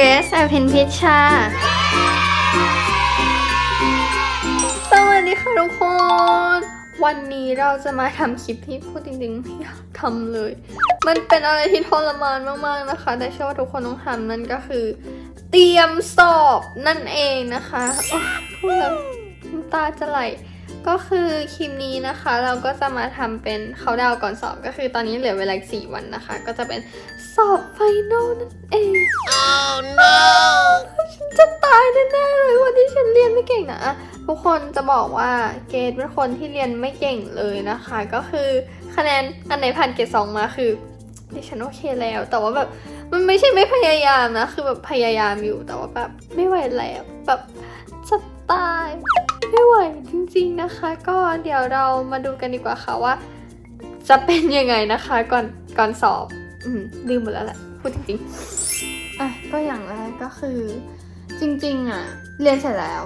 เกรซอภินพิชชา สวัสดีค่ะทุกคน วันนี้เราจะมาทำคลิปที่พูดจริงๆไม่อยากทำเลย มันเป็นอะไรที่ทรมานมากๆนะคะ แต่เชื่อว่าทุกคนต้องทำนั่นก็คือ เตรียมสอบนั่นเองนะคะพูดแล้วน้ำตาจะไหล ก็คือคลิปนี้นะคะเราก็จะมาทำเป็นเขาดาวน์ก่อนสอบก็คือตอนนี้เหลือเวลาอีกสี่วันนะคะ ก็จะเป็นสอบไฟนอลนั่นเอง Oh no! ฉันจะตายแน่ๆเลยวันที่ฉันเรียนไม่เก่งนะอะทุกคนจะบอกว่าเกรดเป็นคนที่เรียนไม่เก่งเลยนะคะ ก็คือคะแนนอันไหนผ่านเกรดสองมาคือดิฉันโอเคแล้ว แต่ว่าแบบมันไม่ใช่ไม่พยายามนะ คือแบบพยายามอยู่แต่ว่าแบบไม่ไหวแล้วแบบจะตาย ไม่ไหวจริงๆนะคะ ก็เดี๋ยวเรามาดูกันดีกว่าค่ะว่า จะเป็นยังไงนะคะก่อนก่อนสอบอืมลืมหมดแล้วแหละพูดจริงๆอะก็อย่างแรกก็คือ จริงๆอะเรียนเสร็จแล้ว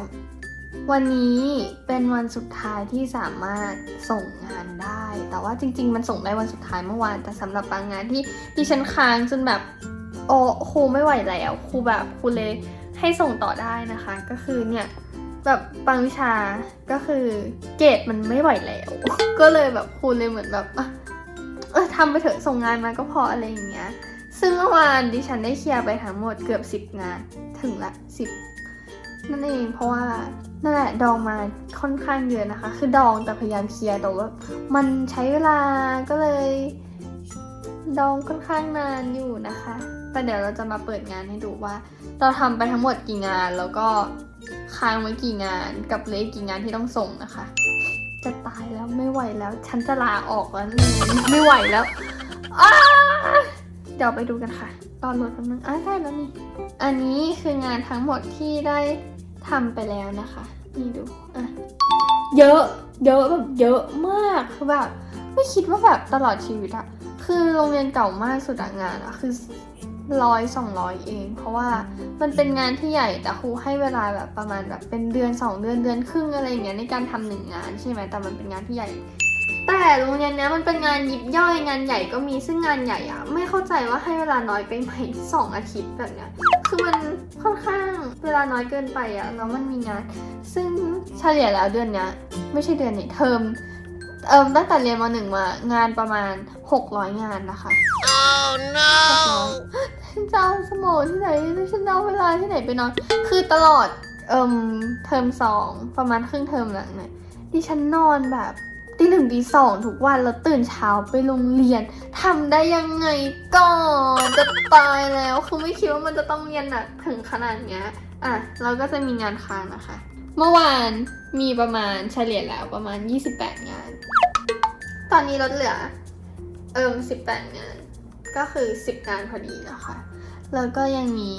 วันนี้เป็นวันสุดท้ายที่สามารถส่งงานได้ แต่ว่าจริง ๆ มันส่งได้วันสุดท้ายเมื่อวานแต่สำหรับบางงานที่ดิฉันค้างจนแบบโอ้ครูไม่ไหวแล้วครูแบบครูเลยให้ส่งต่อได้นะคะ ก็คือเนี่ย แบบบางวิชาก็คือเกรดมันไม่ไหวแล้ว ก็เลยแบบครูเลยเหมือนแบบเออทำไปเถอะส่งงานมาก็พออะไรอย่างเงี้ย ซึ่งเมื่อวานดิฉันได้เคลียร์ไปทั้งหมดเกือบ10งานถึงละ10นั่นเองเพราะว่านั่นแหละดองมาค่อนข้างเยอะนะคะ คือดองแต่พยายามเคลียร์แต่ว่ามันใช้เวลาก็เลย ดองค่อนข้างนานอยู่นะคะ แต่เดี๋ยวเราจะมาเปิดงานให้ดูว่า เราทำไปทั้งหมดกี่งานแล้วก็ ค้างไว้กี่งานกับเลขกี่งานที่ต้องส่งนะคะ จะตายแล้วไม่ไหวแล้ว ฉันจะลาออกแล้วนี่ไม่ไหวแล้วเดี๋ยวไปดูกันค่ะ ตอนโหลดแป๊บนึงอะได้แล้วนี่อันนี้คืองานทั้งหมดที่ได้ทำไปแล้วนะคะ นี่ดูอะเยอะ เยอะแบบเยอะมากคือแบบไม่คิดว่าแบบตลอดชีวิตอะคือโรงเรียนเก่ามากสุดงานอะคือ ร้อยสองร้อยเอง เพราะว่ามันเป็นงานที่ใหญ่แต่ครูให้เวลาแบบประมาณแบบเป็นเดือนสองเดือนเดือนครึ่งอะไรอย่างเงี้ยในการทำหนึ่งงานใช่ไหมแต่มันเป็นงานที่ใหญ่ แต่โรงเรียนเนี้ยมันเป็นงานยิบย่อยงานใหญ่ก็มีซึ่งงานใหญ่อะไม่เข้าใจว่าให้เวลาน้อยไปไหมสองอาทิตย์แบบเนี้ยคือมันค่อนข้างเวลาน้อยเกินไปอะแล้วมันมีงาน ซึ่งเฉลี่ยแล้วเดือนเนี้ยไม่ใช่เดือนนี้เทอมเอิมตั้งแต่เรียนมหนึ่งมางานประมาณ 600 งานนะคะ Oh no! ฉันจะเอาสมองที่ไหนฉันจะเอาเวลาที่ไหนไปนอน คือตลอดเอิ่มเทอมสองประมาณครึ่งเทอมหลังเนี่ยดิฉันนอนแบบตีหนึ่งตีสองทุกวันแล้วตื่นเช้าไปโรงเรียนทำได้ยังไงก่อนจะตายแล้วคือไม่คิดว่ามันจะต้องเรียนหนักถึงขนาดเนี้ยอะเราก็จะมีงานค้างนะคะ เมื่อวานมีประมาณเฉลี่ยแล้วประมาณ 28 งาน ตอนนี้ลดเหลือ เอิ่ม18 งาน ก็คือ 10 งานพอดีนะคะ แล้วก็ยังมี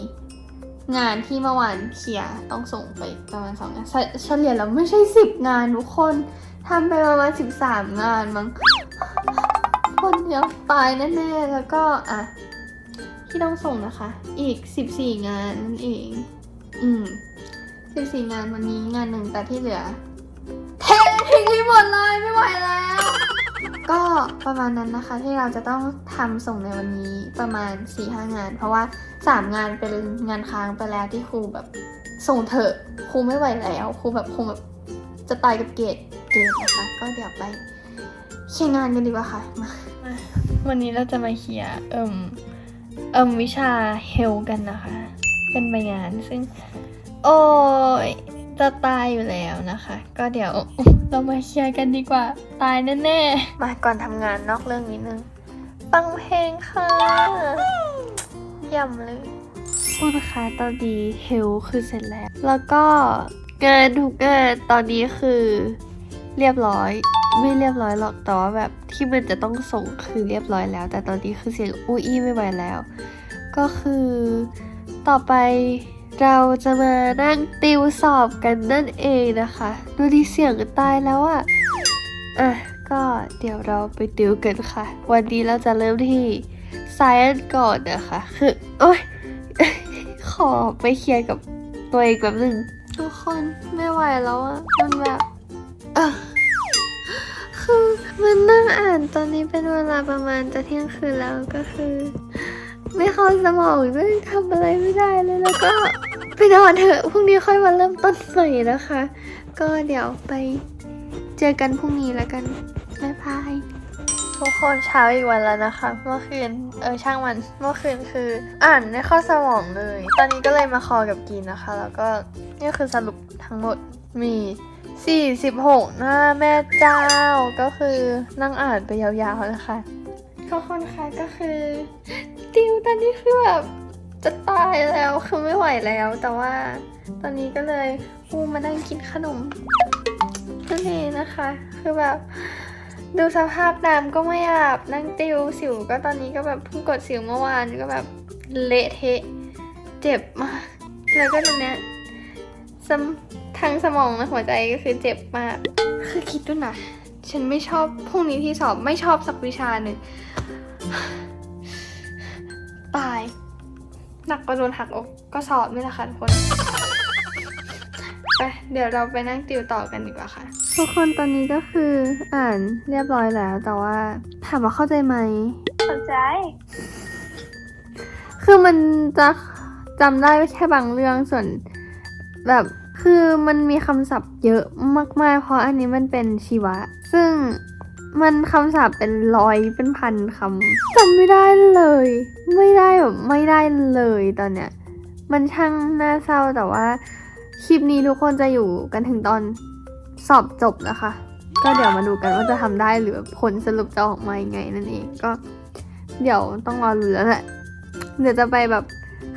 งานที่เมื่อวานเคลียร์ต้องส่งไปประมาณ2งานเฉลี่ยแล้วไม่ใช่ 10 งานทุกคนทำไปประมาณ 13 งานมั้งคนเดียวตายแน่ๆแล้วก็อะที่ต้องส่งนะคะ อีก 14 งานนั่นเอง อืม 14 งานวันนี้งานหนึ่งแต่ที่เหลือเททิ้งไปหมดเลย ประมาณนั้นนะคะ ที่เราจะต้องทำส่งในวันนี้ประมาณ4ี่ห้างาน เพราะว่า 3 งานเป็นงานค้างไปแล้วที่ครูแบบส่งเถอะครูไม่ไหวแล้วครูแบบคงแบบจะตายกับเกรดเกรดนะคะก็เดี๋ยวไปเคลียร์งานกันดีกว่าค่ะมาวันนี้เราจะมาเคลียร์เอิมเอิมวิชาเฮลกันนะคะ เป็นใบงานซึ่ง โอ้ยจะตายอยู่แล้วนะคะ ก็เดี๋ยว เรามาเคลียร์กันดีกว่า ตายแน่ๆ มาก่อนทำงานนอกเรื่องนิดนึง ฟังเพลงค่ะเยี่ยมเลยพูดนะคะตอนนี้เฮลคือเสร็จแล้ว แล้วก็เกินทุกเกินตอนนี้คือ เรียบร้อย ไม่เรียบร้อยหรอกแต่ว่าแบบที่มันจะต้องส่งคือเรียบร้อยแล้ว แต่ตอนนี้คือเสียงอุ้ยไม่ไหวแล้ว ก็คือต่อไป เราจะมานั่งติวสอบกันนั่นเองนะคะ ดูดีเสียงตายแล้วอะอะ ก็เดี๋ยวเราไปติวกันค่ะ วันนี้เราจะเริ่มที่ science ก่อนนะคะคือโอ๊ยขอไปเคลียร์กับตัวเองแบบหนึ่งทุกคนไม่ไหวแล้วอะมันแบบเออคือมันนั่งอ่านตอนนี้เป็นเวลาประมาณจะเที่ยงคืนแล้วก็คือ ไม่เข้าสมองด้วยทำอะไรไม่ได้เลยแล้วก็ไป นอนเถอะพรุ่งนี้ค่อยมาเริ่มต้นใหม่นะคะ ก็เดี๋ยวไปเจอกันพรุ่งนี้แล้วกันบ๊ายบายทุกคนเช้าอีกวันแล้วนะคะ เมื่อคืนเออช่างมันเมื่อคืนคือ อ่านไม่เข้าสมองเลย ตอนนี้ก็เลยมาคอกับกินนะคะ แล้วก็นี่คือสรุปทั้งหมดมี 46 หน้าแม่เจ้าก็คือนั่งอ่านไปยาวๆนะคะทุกคนคะก็คือติวตอนนี้คือแบบ จะตายแล้วคือไม่ไหวแล้ว แต่ว่าตอนนี้ก็เลยอูมานั่งกินขนมนั่นเองนะคะ คือแบบ ดูสภาพน้ำก็ไม่อาบนั่งติวสิวก็ตอนนี้ก็แบบเพิ่งกดสิวเมื่อวานก็แบบเละเทะเจ็บมากแล้วก็ตอนเนี้ยสมทางสมองและหัวใจก็คือเจ็บมาก คือคิดดูนะฉันไม่ชอบพรุ่งนี้ที่สอบไม่ชอบสักวิชาหนึ่งตาย หนักก็โดนหักอกก็สอบนี่แหละค่ะทุกคนไปเดี๋ยวเราไปนั่งติวต่อกันดีกว่าค่ะทุกคนตอนนี้ก็คืออ่านเรียบร้อยแล้ว แต่ว่าถามว่าเข้าใจไหมเข้าใจ คือมันจะจำได้แค่บางเรื่องส่วนแบบคือมันมีคำศัพท์เยอะมากๆ เพราะอันนี้มันเป็นชีวะ ซึ่ง มันคำศัพท์เป็นร้อยเป็นพันคำจำไม่ได้เลย ไม่ได้แบบไม่ได้เลยตอนเนี้ย มันช่างน่าเศร้าแต่ว่า คลิปนี้ทุกคนจะอยู่กันถึงตอนสอบจบนะคะ ก็เดี๋ยวมาดูกันว่าจะทำได้หรือผลสรุปจะออกมายังไงนั่นเองก็ เดี๋ยวต้องรอรู้นแล้วแหละเดี๋ยวจะไปแบบ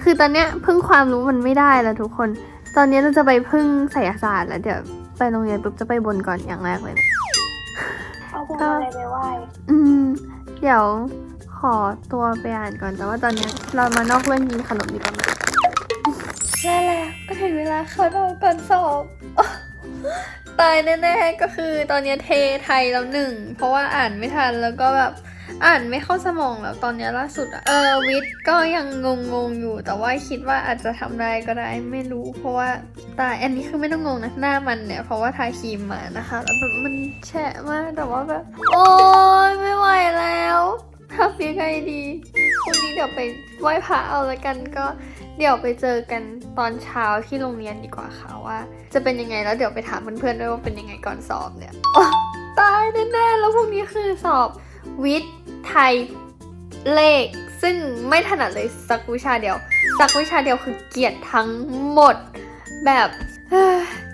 คือตอนเนี้ยพึ่งความรู้มันไม่ได้แล้วทุกคน ตอนนี้เราจะไปพึ่งไสยศาสตร์แล้วเดี๋ยวไปโรงเรียนปุ๊บจะไปบนก่อนอย่างแรกเลยนะ เอาพวงมาลัยไปไหว้อืม เดี๋ยวขอตัวไปอ่านก่อน แต่ว่าตอนเนี้ยเรามานอกเรื่องกินขนมดีกว่าไหมแล้วแหละก็ถึงเวลาเขาดอก่อนสอบตายแน่ๆก็คือตอนเนี้ยเทไทยแล้วหนึ่ง เพราะว่าอ่านไม่ทันแล้วก็แบบ อ่านไม่เข้าสมองแล้วตอนนี้ล่าสุดอะเออวิทย์ก็ยังงงๆอยู่ แต่ว่าคิดว่าอาจจะทำได้ก็ได้ไม่รู้ เพราะว่าตาอันนี้คือไม่ต้องงงนะหน้ามันเนี่ย เพราะว่าทาครีมมานะคะแล้วแบบมันแฉะมากแต่ว่าแบบโอ๊ยไม่ไหวแล้วทำยังไงดีพรุ่งนี้เดี๋ยวไปไหว้พระเอาละกันก็เดี๋ยวไปเจอกันตอนเช้าที่โรงเรียนดีกว่าค่ะว่า จะเป็นยังไงแล้วเดี๋ยวไปถามเพื่อนๆด้วยว่าเป็นยังไงก่อนสอบเนี่ยตายแน่ๆแล้วพรุ่งนี้คือสอบ วิทย์ ไทย เลข ซึ่งไม่ถนัดเลยสักวิชาเดียว สักวิชาเดียวคือเกลียดทั้งหมด แบบ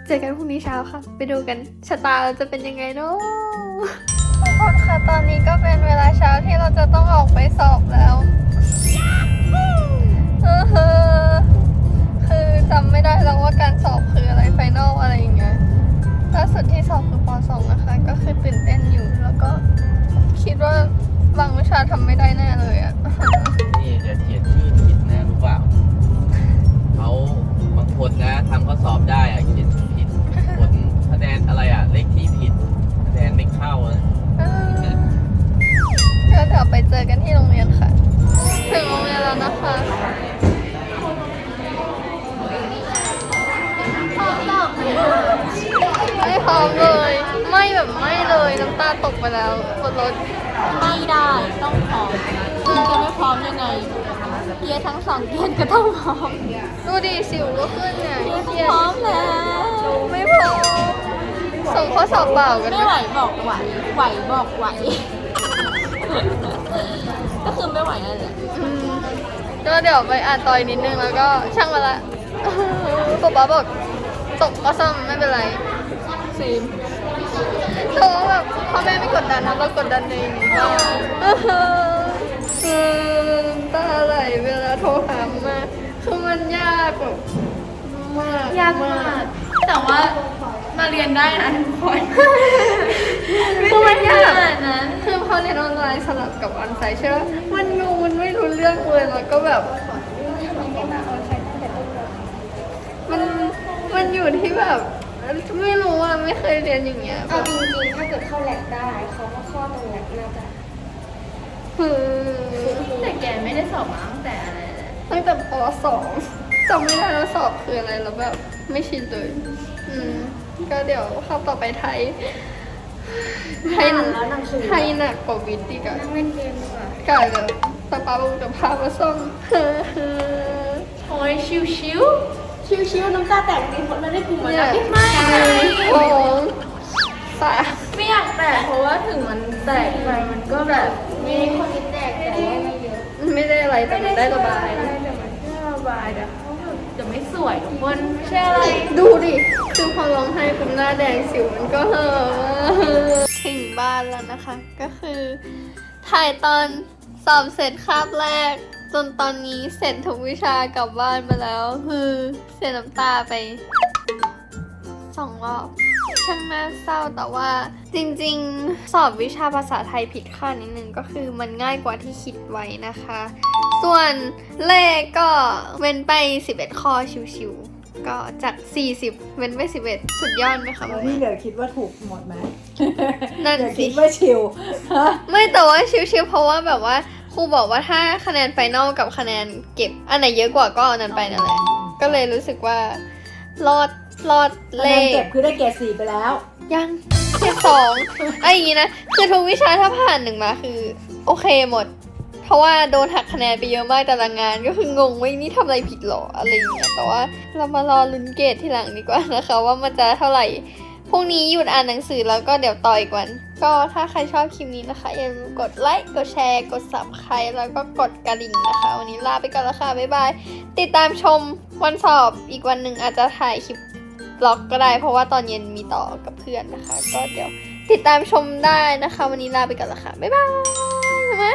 เจอกันพรุ่งนี้เช้าค่ะ ไปดูกันชะตาเราจะเป็นยังไงเนาะทุกคนค่ะ ตอนนี้ก็เป็นเวลาเช้าที่เราจะต้องออกไปสอบแล้วคือจำไม่ได้แล้วว่าการสอบคืออะไรไฟนอลอะไรอย่างเงี้ยล่าสุดที่สอบคือป .2 นะคะ ก็คือตื่นเต้นอยู่แล้วก็ คิดว่าบางวิชาทำไม่ได้แน่เลยอะ นี่อย่าเขียนชื่อผิดนะรู้เปล่าเขาบางคนนะทำข้อสอบได้อะ ตาตกไปแล้วบนรถไม่ได้ต้องพร้อมคุณจะไม่พร้อมยังไง เกียร์ทั้งสองเกียร์ก็ต้องพร้อมดูดิสิวก็ขึ้นเนี่ยเกียร์เครียดพร้อมแล้วไม่พร้อมส่งข้อสอบเปล่ากันไม่ไหมไหวบอกไหวไหวบอกไหว ก็คือไม่ไหวนั่นแหละอืมก็เดี๋ยวไปอ่านต่อยนิดนึงแล้วก็ช่างมาละป๊าป๊าบอกตกก็ซ่อมไม่เป็นไรซีมแต่ว่าแบบ พ่อแม่ไม่กดดันนะเรากดดันเองก็เออน้ำตาไหลเวลาโทรหามาคือมันยากแบบมากยากมาก แต่ว่ามาเรียนได้นะทุกคนคือมันยากนาดนั้นคือพอเรียนออนไลน์สลับกับออนไซต์ใช่ไหมมันงงมันไม่รู้เรื่องเลยแล้วก็แบบมันมันอยู่ที่แบบ ไม่รู้อะไม่เคยเรียนอย่างเงี้ยเอาจริงๆ ถ้าเกิดเข้าแลกได้เขาก็ข้อตรงแลกน่าจะคือแต่แกไม่ได้สอบมาตั้งแต่อะไรเลยตั้งแต่ป .2 จำไม่ได้แล้วสอบคืออะไรแล้วแบบไม่ชินเลย อืม ก็เดี๋ยวเข้าต่อไปไทย ไทยแล้วหนังสือไทยหนักกว่าวิทย์อีกอะเล่นเกมดีกว่ากลายแบบสักพักลุงจะพามาส่งโอ้ยชิวชิวชิว ชิวๆน้ำตาแตกดีหมดเลยได้กลุ่มเหมือนเนี่ยกันหนึ่งสองสามไม่อยากแตกเพราะว่าถึงมันแตกไปมันก็แบบมีคนที่แตกแต่ว่าไม่เยอะไม่ได้อะไรแต่มันได้ระบายแต่มันแค่ระบายแต่เขาแบบจะไม่สวยทุกคนไม่ใช่อะไรดูดิคือพอร้องไห้คุณหน้าแดงสิวมันก็เห่อะมากถึงบ้านแล้วนะคะ ก็คือ ถ่ายตอนสอบเสร็จคาบแรก จนตอนนี้เสร็จทุกวิชากลับบ้านมาแล้วคือเสียน้ำตาไปสองรอบช่างน่าเศร้าแต่ว่าจริงๆ สอบวิชาภาษาไทยผิดคาดนิดนึงก็คือมันง่ายกว่าที่คิดไว้นะคะ ส่วนเลขก็เว้นไป 11 ข้อชิวๆก็จาก 40 เว้นไป 11 สุดยอดไหมคะแล้วมาที่ม่าเหลือคิดว่าถูกหมดไหมนั่นเหลือสิคิดว่าชิวฮะไม่แต่ว่าชิวๆเพราะว่าแบบว่า ครูบอกว่าถ้าคะแนนไฟนอลกับคะแนนเก็บ อันไหนเยอะกว่าก็เอานั้นไปนั่นแหละก็เลยรู้สึกว่ารอดรอดคะเลแนนขเก็บคือได้เกรดสี่ไปแล้ว ยังแค่สองไอ้อย่างงี้นะคือทุกวิชาถ้าผ่านหนึ่งมาคือ โอเคหมด เพราะว่าโดนหักคะแนนไปเยอะมากแต่ละงานก็คืองงว่านี่ทำอะไรผิดหรออะไรอย่างเงี้ยแต่ว่าเรามารอลุ้นเกรดที่หลังดีกว่านะคะ ว่ามันจะเท่าไหร่ พรุ่งนี้หยุดอ่านหนังสือแล้วก็เดี๋ยวต่ออีกวัน ก็ถ้าใครชอบคลิปนี้นะคะอย่าลืมกดไลค์กดแชร์กด subscribe แล้วก็กดกระดิ่งนะคะ วันนี้ลาไปก่อนแล้วค่ะบ๊ายบาย ติดตามชมวันสอบอีกวันหนึ่งอาจจะถ่ายคลิปบล็อกก็ได้ เพราะว่าตอนเย็นมีต่อกับเพื่อนนะคะ ก็เดี๋ยวติดตามชมได้นะคะ วันนี้ลาไปก่อนละค่ะบ๊ายบายมา